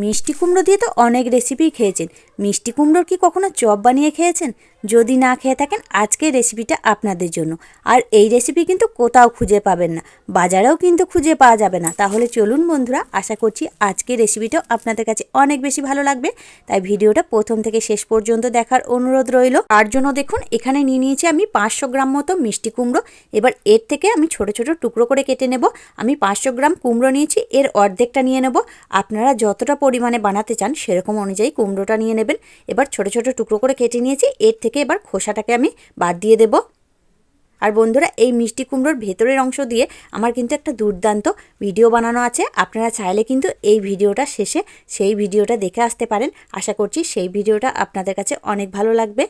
মিষ্টি কুমড়ো দিয়ে তো অনেক রেসিপি খেয়েছেন। মিষ্টি কুমড়োর কি কখনো চপ বানিয়ে খেয়েছেন? যদি না খেয়ে থাকেন, আজকের রেসিপিটা আপনাদের জন্য। আর এই রেসিপি কিন্তু কোথাও খুঁজে পাবেন না। বাজারেও কিন্তু খুঁজে পাওয়া যাবে না। তাহলে চলুন বন্ধুরা, আশা করছি আজকের রেসিপিটাও আপনাদের কাছে অনেক বেশি ভালো লাগবে। তাই ভিডিওটা প্রথম থেকে শেষ পর্যন্ত দেখার অনুরোধ রইল। তার জন্য দেখুন, এখানে নিয়ে নিয়েছি আমি পাঁচশো গ্রাম মতো মিষ্টি কুমড়ো। এবার এর থেকে আমি ছোট ছোট টুকরো করে কেটে নেব। আমি পাঁচশো গ্রাম কুমড়ো নিয়েছি, এর অর্ধেকটা নিয়ে নেব। আপনারা যতটা পরিমাণে বানাতে চান, সেরকম অনুযায়ী কুমড়োটা নিয়ে নেবেন। এবার ছোট ছোট টুকরো করে কেটে নিয়েছি, এর থেকে এবার খোসাটাকে আমি বাদ দিয়ে দেব। আর বন্ধুরা, এই মিষ্টি কুমড়োর ভেতরের অংশ দিয়ে আমার কিন্তু একটা দুর্দান্ত ভিডিও বানানো আছে। আপনারা চাইলে কিন্তু এই ভিডিওটা শেষে সেই ভিডিওটা দেখে আসতে পারেন। আশা করছি সেই ভিডিওটা আপনাদের কাছে অনেক ভালো লাগবে।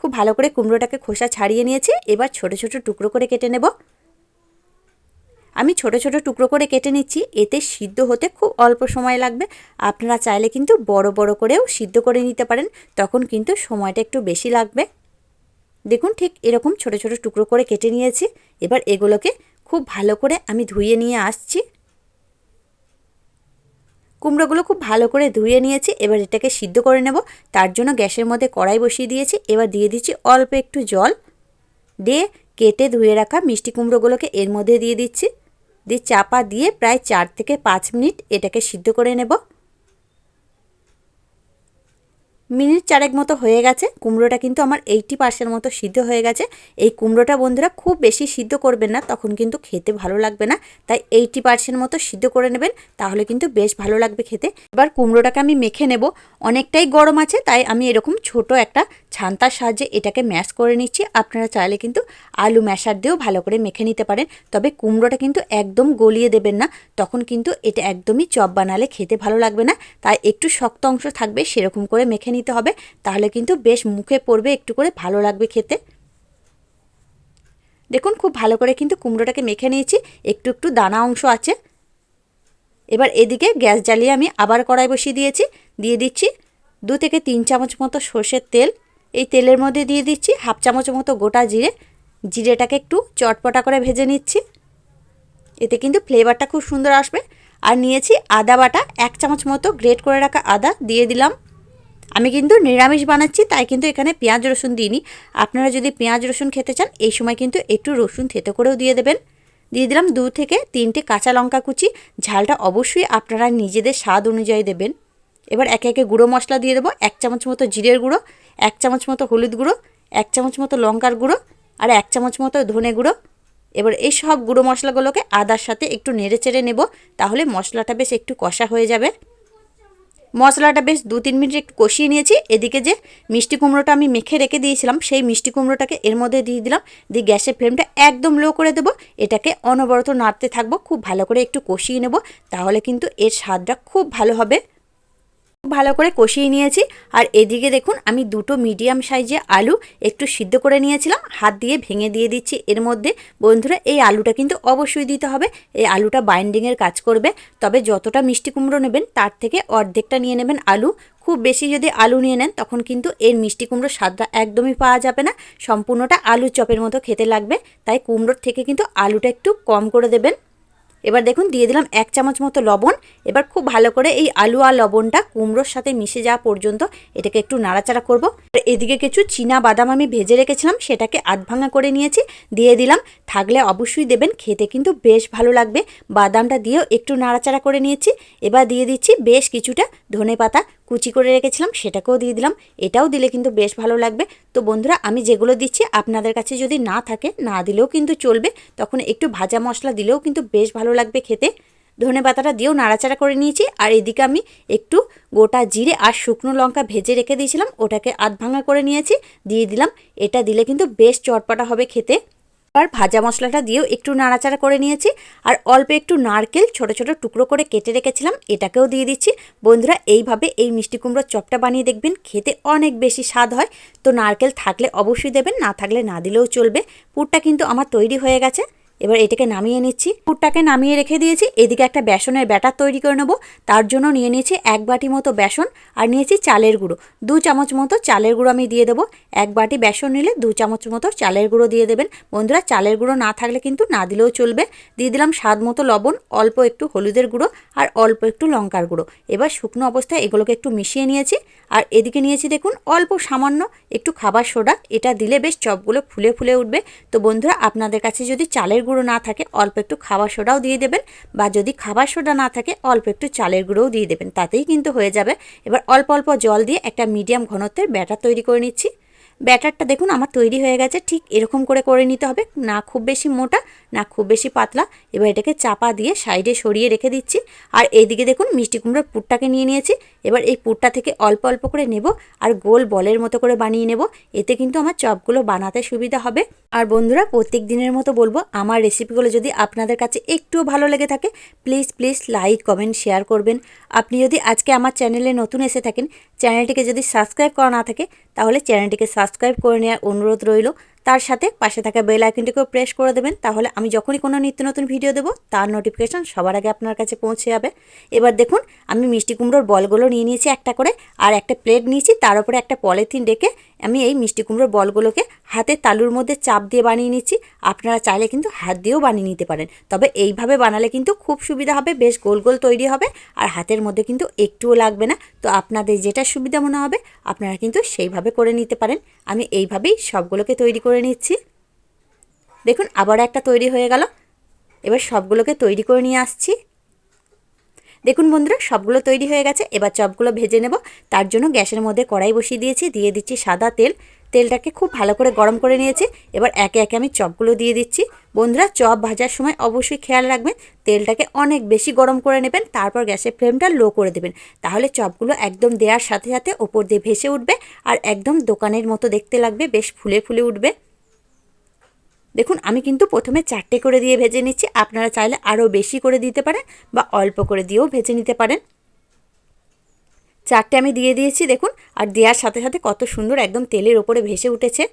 খুব ভালো করে কুমড়োটাকে খোসা ছাড়িয়ে নিয়েছি, এবার ছোট ছোট টুকরো করে কেটে নেব। আমি ছোট ছোট টুকরো করে কেটে নিচ্ছি, এতে সিদ্ধ হতে খুব অল্প সময় লাগবে। আপনারা চাইলে কিন্তু বড় বড় করেও সিদ্ধ করে নিতে পারেন, তখন কিন্তু সময়টা একটু বেশি লাগবে। দেখুন ঠিক এরকম ছোট ছোট টুকরো করে কেটে নিয়েছি, এবার এগুলোকে খুব ভালো করে আমি ধুয়ে নিয়ে আসছি। কুমড়োগুলো খুব ভালো করে ধুয়ে নিয়েছি, এবার এটাকে সিদ্ধ করে নেব। তার জন্য গ্যাসের মধ্যে কড়াই বসিয়ে দিয়েছি, এবার দিয়ে দিচ্ছি অল্প একটু জল। দিয়ে কেটে ধুয়ে রাখা মিষ্টি কুমড়োগুলোকে এর মধ্যে দিয়ে দিচ্ছি। দিয়ে চাপা দিয়ে প্রায় চার থেকে পাঁচ মিনিট এটাকে সিদ্ধ করে নেব। মিনিট চারেক মতো হয়ে গেছে, কুমড়োটা কিন্তু আমার এইটি পার্সেন্ট মতো সিদ্ধ হয়ে গেছে। এই কুমড়োটা বন্ধুরা খুব বেশি সিদ্ধ করবেন না, তখন কিন্তু খেতে ভালো লাগবে না। তাই এইটি পার্সেন্ট মতো সিদ্ধ করে নেবেন, তাহলে কিন্তু বেশ ভালো লাগবে খেতে। এবার কুমড়োটাকে আমি মেখে নেব। অনেকটাই গরম আছে, তাই আমি এরকম ছোট একটা ছান্তার সাহায্যে এটাকে ম্যাশ করে নিচ্ছি। আপনারা চাইলে কিন্তু আলু ম্যাশার দিয়েও ভালো করে মেখে নিতে পারেন। তবে কুমড়োটা কিন্তু একদম গলিয়ে দেবেন না, তখন কিন্তু এটা একদমই চপ বানালে খেতে ভালো লাগবে না। তাই একটু শক্ত অংশ থাকবে, সেরকম করে মেখে নিতে হবে, তাহলে কিন্তু বেশ মুখে পড়বে, একটু করে ভালো লাগবে খেতে। দেখুন, খুব ভালো করে কিন্তু কুমড়োটাকে মেখে নিয়েছি, একটু একটু দানা অংশ আছে। এবার এদিকে গ্যাস জ্বালিয়ে আমি আবার কড়াই বসিয়ে দিয়েছি, দিয়ে দিচ্ছি দু থেকে তিন চামচ মতো সর্ষের তেল। এই তেলের মধ্যে দিয়ে দিচ্ছি হাফ চামচ মতো গোটা জিরে, জিরেটাকে একটু চটপটা করে ভেজে নিচ্ছি। এতে কিন্তু ফ্লেভারটা খুব সুন্দর আসবে। আর নিয়েছি আদা বাটা, এক চামচ মতো গ্রেট করে রাখা আদা, দিয়ে দিলাম। আমি কিন্তু নিরামিষ বানাচ্ছি, তাই কিন্তু এখানে পেঁয়াজ, রসুন দিইনি। আপনারা যদি পেঁয়াজ, রসুন খেতে চান, এই সময় কিন্তু একটু রসুন থেতো করেও দিয়ে দেবেন। দিয়ে দিলাম দু থেকে তিনটে কাঁচা লঙ্কা কুচি। ঝালটা অবশ্যই আপনারা নিজেদের স্বাদ অনুযায়ী দেবেন। এবার একে একে গুঁড়ো মশলা দিয়ে দেবো, এক চামচ মতো জিরের গুঁড়ো, এক চামচ মতো হলুদ গুঁড়ো, এক চামচ মতো লঙ্কার গুঁড়ো আর এক চামচ মতো ধনে গুঁড়ো। এবার এই সব গুঁড়ো মশলাগুলোকে আদার সাথে একটু নেড়ে চেড়ে নেব, তাহলে মশলাটা বেশ একটু কষা হয়ে যাবে। মশলাটা বেশ দু তিন মিনিট একটু কষিয়ে নিয়েছি। এদিকে যে মিষ্টি কুমড়োটা আমি মেখে রেখে দিয়েছিলাম, সেই মিষ্টি কুমড়োটাকে এর মধ্যে দিয়ে দিলাম। দিয়ে গ্যাসের ফ্লেমটা একদম লো করে দেবো। এটাকে অনবরত নাড়তে থাকব, খুব ভালো করে একটু কষিয়ে নেব, তাহলে কিন্তু এর স্বাদটা খুব ভালো হবে। ভালো করে কষিয়ে নিয়েছি। আর এদিকে দেখুন, আমি দুটো মিডিয়াম সাইজে আলু একটু সিদ্ধ করে নিয়েছিলাম। হাত দিয়ে ভেঙে দিয়ে দিচ্ছি। এর মধ্যে বন্ধুরা, এই আলুটা কিন্তু অবশ্যই দিতে হবে। এই আলুটা বাইন্ডিংয়ের কাজ করবে। তবে যতটা মিষ্টি কুমড়ো নেবেন, তার থেকে অর্ধেকটা নিয়ে নেবেন আলু। খুব বেশি যদি আলু নিয়ে নেন, তখন কিন্তু এর মিষ্টি কুমড়োর স্বাদটা একদমই পাওয়া যাবে না। সম্পূর্ণটা আলু চপের মতো খেতে লাগবে। তাই কুমড়োর থেকে কিন্তু আলুটা একটু কম করে দেবেন। এবার দেখুন, দিয়ে দিলাম এক চামচ মতো লবণ। এবার খুব ভালো করে এই আলু আর লবণটা কুমড়োর সাথে মিশে যাওয়া পর্যন্ত এটাকে একটু নাড়াচাড়া করব। এদিকে কিছু চীনা বাদাম আমি ভেজে রেখেছিলাম, সেটাকে আধ ভাঙা করে নিয়েছি। দিয়ে দিলাম, থাকলে অবশ্যই দেবেন, খেতে কিন্তু বেশ ভালো লাগবে। বাদামটা দিয়েও একটু নাড়াচাড়া করে নিয়েছি। এবার দিয়ে দিচ্ছি বেশ কিছুটা ধনে পাতা কুচি করে রেখেছিলাম, সেটাকেও দিয়ে দিলাম। এটাও দিলে কিন্তু বেশ ভালো লাগবে। তো বন্ধুরা, আমি যেগুলো দিচ্ছি, আপনাদের কাছে যদি না থাকে, না দিলেও কিন্তু চলবে। তখন একটু ভাজা মশলা দিলেও কিন্তু বেশ ভালো লাগবে খেতে। ধনে পাতাটা দিয়েও নাড়াচাড়া করে নিয়েছি। আর এদিকে আমি একটু গোটা জিরে আর শুকনো লঙ্কা ভেজে রেখে দিয়েছিলাম। ওটাকে আধ ভাঙা করে নিয়েছি, দিয়ে দিলাম। এটা দিলে কিন্তু বেশ চটপটা হবে খেতে। আর ভাজা মশলাটা দিয়েও একটু নাড়াচাড়া করে নিয়েছি। আর অল্প একটু নারকেল ছোট ছোট টুকরো করে কেটে রেখেছিলাম, এটাকেও দিয়ে দিচ্ছি। বন্ধুরা, এইভাবে এই মিষ্টি কুমড়োর চপটা বানিয়ে দেখবেন, খেতে অনেক বেশি স্বাদ হয়। তো নারকেল থাকলে অবশ্যই দেবেন, না থাকলে না দিলেও চলবে। পুরটা কিন্তু আমার তৈরি হয়ে গেছে। এবার এটাকে নামিয়ে নিচ্ছি। পুরটাকে নামিয়ে রেখে দিয়েছি। এদিকে একটা বেসনের ব্যাটার তৈরি করে নেব। তার জন্য নিয়ে নিয়েছি এক বাটি মতো বেসন আর নিয়েছি চালের গুঁড়ো। দু চামচ মতো চালের গুঁড়ো আমি দিয়ে দেবো। এক বাটি বেসন নিলে দু চামচ মতো চালের গুঁড়ো দিয়ে দেবেন। বন্ধুরা, চালের গুঁড়ো না থাকলে কিন্তু না দিলেও চলবে। দিয়ে দিলাম স্বাদ মতো লবণ, অল্প একটু হলুদের গুঁড়ো আর অল্প একটু লঙ্কার গুঁড়ো। এবার শুকনো অবস্থায় এগুলোকে একটু মিশিয়ে নিয়েছি। আর এদিকে নিয়েছি দেখুন অল্প সামান্য একটু খাবার সোডা। এটা দিলে বেশ চপগুলো ফুলে ফুলে উঠবে। তো বন্ধুরা, আপনাদের কাছে যদি চালের গুঁড়ো না থাকে, অল্প একটু খাবার সোডাও দিয়ে দেবেন বা যদি খাবার সোডা না থাকে, অল্প একটু চালের গুঁড়োও দিয়ে দেবেন। তাতেই কিন্তু হয়ে যাবে। এবার অল্প অল্প জল দিয়ে একটা মিডিয়াম ঘনত্বের ব্যাটার তৈরি করে নিচ্ছি। ব্যাটারটা দেখুন আমার তৈরি হয়ে গেছে, ঠিক এরকম করে করে নিতে হবে, না খুব বেশি মোটা, না খুব বেশি পাতলা। এবার এটাকে চাপা দিয়ে সাইডে সরিয়ে রেখে দিচ্ছি। আর এইদিকে দেখুন মিষ্টি কুমড়োর পুরটাকে নিয়ে নিয়েছি। এবার এই পুরটা থেকে অল্প অল্প করে নেব আর গোল বলের মতো করে বানিয়ে নেব। এতে কিন্তু আমার চপগুলো বানাতে সুবিধা হবে। আর বন্ধুরা প্রত্যেক দিনের মতো বলব, আমার রেসিপিগুলো যদি আপনাদের কাছে একটুও ভালো লেগে থাকে please please like comment share করবেন। আপনি যদি আজকে আমার চ্যানেলে নতুন এসে থাকেন চ্যানেলটিকে যদি সাবস্ক্রাইব করা না থাকে, তাহলে চ্যানেলটিকে সাবস্ক্রাইব করে নেওয়ার অনুরোধ রইল। তার সাথে পাশে থাকা বেল আইকনটিকেও প্রেস করে দেবেন। তাহলে আমি যখনই কোনো নিত্য নতুন ভিডিও দেবো, তার নোটিফিকেশান সবার আগে আপনার কাছে পৌঁছে যাবে। এবার দেখুন, আমি মিষ্টি কুমড়োর বলগুলো নিয়ে নিয়েছি একটা করে, আর একটা প্লেট নিয়েছি, তার উপরে একটা পলিথিন রেখে আমি এই মিষ্টি কুমড়োর বলগুলোকে হাতে তালুর মধ্যে চাপ দিয়ে বানিয়ে নিচ্ছি। আপনারা চাইলে কিন্তু হাত দিয়েও বানিয়ে নিতে পারেন। তবে এইভাবে বানালে কিন্তু খুব সুবিধা হবে, বেশ গোল গোল তৈরি হবে আর হাতের মধ্যে কিন্তু একটুও লাগবে না। তো আপনাদের যেটা সুবিধা মনে হবে, আপনারা কিন্তু সেইভাবে করে নিতে পারেন। আমি এইভাবেই সবগুলোকে তৈরি করে নিচ্ছি। দেখুন, আবার একটা তৈরি হয়ে গেল। এবার সবগুলোকে তৈরি করে নিয়ে আসছি। দেখুন বন্ধুরা, সবগুলো তৈরি হয়ে গেছে। এবার চপগুলো ভেজে নেব। তার জন্য গ্যাসের মধ্যে কড়াই বসিয়ে দিয়েছি। দিয়ে দিচ্ছি সাদা তেল। তেলটাকে খুব ভালো করে গরম করে নিয়েছি। এবার একে একে আমি চপগুলো দিয়ে দিচ্ছি। বন্ধুরা, চপ ভাজার সময় অবশ্যই খেয়াল রাখবেন, তেলটাকে অনেক বেশি গরম করে নেবেন, তারপর গ্যাসের ফ্লেমটা লো করে দেবেন। তাহলে চপগুলো একদম দেওয়ার সাথে সাথে ওপর দিয়ে ভেসে উঠবে আর একদম দোকানের মতো দেখতে লাগবে, বেশ ফুলে ফুলে উঠবে। দেখুন, আমি কিন্তু প্রথমে চারটে করে দিয়ে ভেজে নিচ্ছি। আপনারা চাইলে আরও বেশি করে দিতে পারেন বা অল্প করে দিয়েও ভেজে নিতে পারেন। চারটে আমি দিয়ে দিয়েছি, দেখুন, আর দেওয়ার সাথে সাথে কত সুন্দর একদম তেলের ওপরে ভেসে উঠেছে।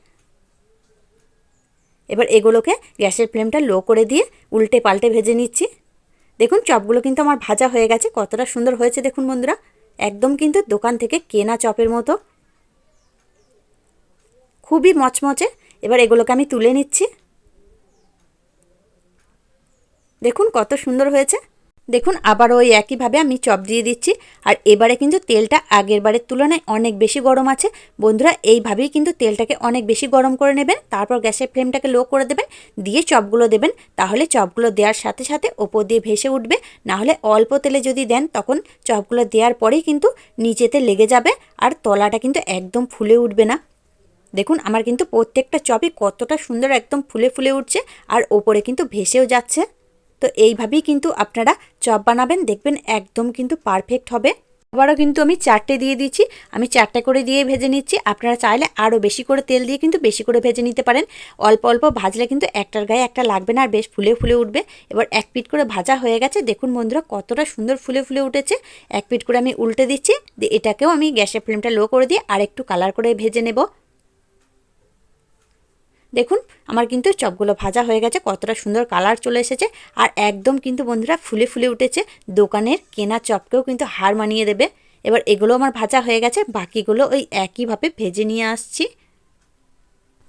এবার এগুলোকে গ্যাসের ফ্লেমটা লো করে দিয়ে উল্টে পাল্টে ভেজে নিচ্ছি। দেখুন, চপগুলো কিন্তু আমার ভাজা হয়ে গেছে, কতটা সুন্দর হয়েছে, দেখুন বন্ধুরা। একদম কিন্তু দোকান থেকে কেনা চপের মতো। খুবই মচমচে। এবার এগুলোকে আমি তুলে নিচ্ছি। দেখুন কত সুন্দর হয়েছে। দেখুন আবার ওই একইভাবে আমি চপ দিয়ে দিচ্ছি। আর এবারে কিন্তু তেলটা আগের বারের তুলনায় অনেক বেশি গরম আছে। বন্ধুরা, এইভাবেই কিন্তু তেলটাকে অনেক বেশি গরম করে নেবেন, তারপর গ্যাসের ফ্লেমটাকে লো করে দেবেন, দিয়ে চপগুলো দেবেন। তাহলে চপগুলো দেওয়ার সাথে সাথে ওপর দিয়ে ভেসে উঠবে। নাহলে অল্প তেলে যদি দেন, তখন চপগুলো দেওয়ার পরেই কিন্তু নিচেতে লেগে যাবে আর তলাটা কিন্তু একদম ফুলে উঠবে না। দেখুন, আমার কিন্তু প্রত্যেকটা চপই কতটা সুন্দর একদম ফুলে ফুলে উঠছে আর ওপরে কিন্তু ভেসেও যাচ্ছে। তো এইভাবেই কিন্তু আপনারা চপ বানাবেন, দেখবেন একদম কিন্তু পারফেক্ট হবে। আবারও কিন্তু আমি চারটে দিয়ে দিচ্ছি। আমি চারটে করে দিয়ে ভেজে নিচ্ছি। আপনারা চাইলে আরও বেশি করে তেল দিয়ে কিন্তু বেশি করে ভেজে নিতে পারেন। অল্প অল্প ভাজলে কিন্তু একটার গায়ে একটা লাগবে না, আর বেশ ফুলে ফুলে উঠবে। এবার এক পিট করে ভাজা হয়ে গেছে। দেখুন বন্ধুরা, কতটা সুন্দর ফুলে ফুলে উঠেছে। এক পিট করে আমি উল্টে দিচ্ছি। এটাকেও আমি গ্যাসের ফ্লেমটা লো করে দিয়ে আর একটু কালার করে ভেজে নেব। দেখুন, আমার কিন্তু চপগুলো ভাজা হয়ে গেছে, কতটা সুন্দর কালার চলে এসেছে। আর একদম কিন্তু বন্ধুরা ফুলে ফুলে উঠেছে, দোকানের কেনা চপকেও কিন্তু হার মানিয়ে দেবে। এবার এগুলো আমার ভাজা হয়ে গেছে, বাকিগুলো ওই একইভাবে ভেজে নিয়ে আসছি।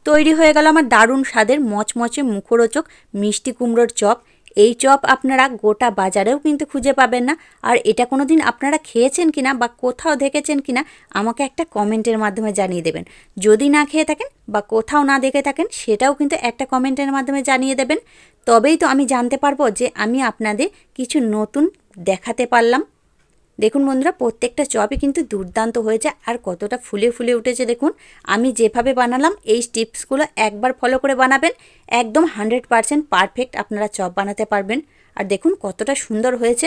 তৈরি হয়ে গেল আমার দারুণ স্বাদের মচমচে মুখরোচক মিষ্টি কুমড়োর চপ। এই চপ আপনারা গোটা বাজারেও কিন্তু খুঁজে পাবেন না। আর এটা কোনো দিন আপনারা খেয়েছেন কি না বা কোথাও দেখেছেন কি না আমাকে একটা কমেন্টের মাধ্যমে জানিয়ে দেবেন। যদি না খেয়ে থাকেন বা কোথাও না দেখে থাকেন, সেটাও কিন্তু একটা কমেন্টের মাধ্যমে জানিয়ে দেবেন। তবেই তো আমি জানতে পারব যে আমি আপনাদের কিছু নতুন দেখাতে পারলাম। দেখুন বন্ধুরা, প্রত্যেকটা চপই কিন্তু দুর্দান্ত হয়েছে আর কতটা ফুলে ফুলে উঠেছে দেখুন। আমি যেভাবে বানালাম, এই টিপসগুলো একবার ফলো করে বানাবেন, একদম হান্ড্রেড পারসেন্ট পারফেক্ট আপনারা চপ বানাতে পারবেন। আর দেখুন কতটা সুন্দর হয়েছে।